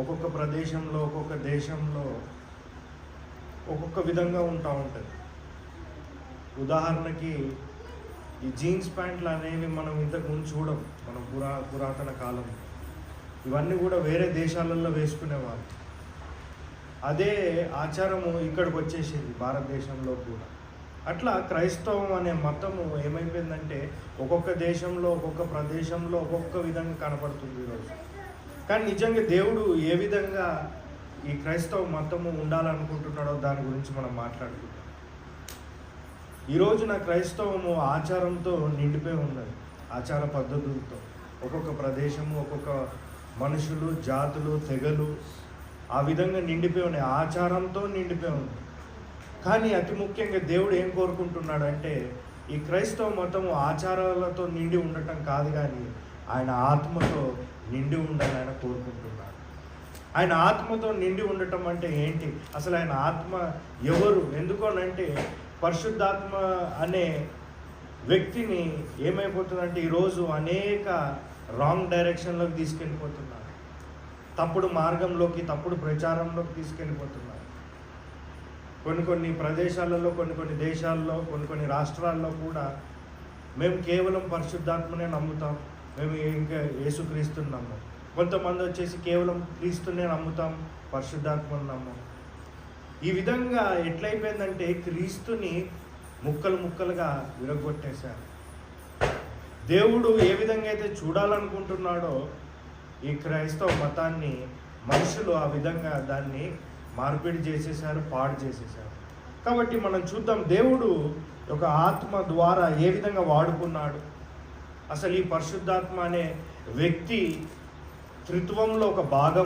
ఒక్కొక్క ప్రదేశంలో ఒక్కొక్క దేశంలో ఒక్కొక్క విధంగా ఉంటా ఉంటుంది. ఉదాహరణకి ఈ జీన్స్ ప్యాంట్లు అనేవి మనం ఇంతకు ముందు చూడం మనం పురా పురాతన కాలం. ఇవన్నీ కూడా వేరే దేశాలలో వేసుకునేవారు అదే ఆచారము ఇక్కడికి వచ్చేసింది భారతదేశంలో కూడా. అట్లా క్రైస్తవం అనే మతము ఏమైపోయిందంటే ఒక్కొక్క దేశంలో ఒక్కొక్క ప్రదేశంలో ఒక్కొక్క విధంగా కనపడుతుంది ఈరోజు. కానీ నిజంగా దేవుడు ఏ విధంగా ఈ క్రైస్తవ మతము ఉండాలనుకుంటున్నాడో దాని గురించి మనం మాట్లాడుకుంటాం ఈరోజు నా క్రైస్తవము ఆచారంతో నిండిపోయి ఉన్నది. ఆచార పద్ధతులతో. ఒక్కొక్క ప్రదేశము ఒక్కొక్క మనుషులు జాతులు తెగలు ఆ విధంగా నిండిపోయి ఉన్నాయి. ఆచారంతో నిండిపోయి ఉంది కానీ అతి ముఖ్యంగా దేవుడు ఏం కోరుకుంటున్నాడంటే ఈ క్రైస్తవ మతము ఆచారాలతో నిండి ఉండటం కాదు కానీ ఆయన ఆత్మతో నిండి ఉండాలని ఆయన కోరుకుంటున్నాడు. ఆయన ఆత్మతో నిండి ఉండటం అంటే ఏంటి? అసలు ఆయన ఆత్మ ఎవరు? ఎందుకోనంటే పరిశుద్ధాత్మ అనే వ్యక్తిని ఏమైపోతుందంటే ఈరోజు అనేక రాంగ్ డైరెక్షన్లోకి తీసుకెళ్ళిపోతున్నారు. తప్పుడు మార్గంలోకి తప్పుడు ప్రచారంలోకి తీసుకెళ్ళిపోతున్నారు. కొన్ని కొన్ని ప్రదేశాలలో కొన్ని కొన్ని దేశాల్లో కొన్ని కొన్ని రాష్ట్రాల్లో కూడా మేము కేవలం పరిశుద్ధాత్మనే నమ్ముతాం. మేము ఇంకా యేసుక్రీస్తుని నమ్మం. కొంతమంది వచ్చేసి కేవలం క్రీస్తునే నమ్ముతాం పరిశుద్ధాత్మను నమ్మం. ఈ విధంగా ఎట్లయిపోయిందంటే క్రీస్తుని ముక్కలు ముక్కలుగా విరగొట్టేశారు. దేవుడు ఏ విధంగా అయితే చూడాలనుకుంటున్నాడో ఈ క్రైస్తవ మతాన్ని మనుషులు ఆ విధంగా దాన్ని మార్పిడి చేసేసారు పాడు చేసేసారు కాబట్టి మనం చూద్దాం దేవుడు ఒక ఆత్మ ద్వారా ఏ విధంగా వాడుకున్నాడు. అసలు ఈ పరిశుద్ధాత్మ అనే వ్యక్తి త్రిత్వంలో ఒక భాగం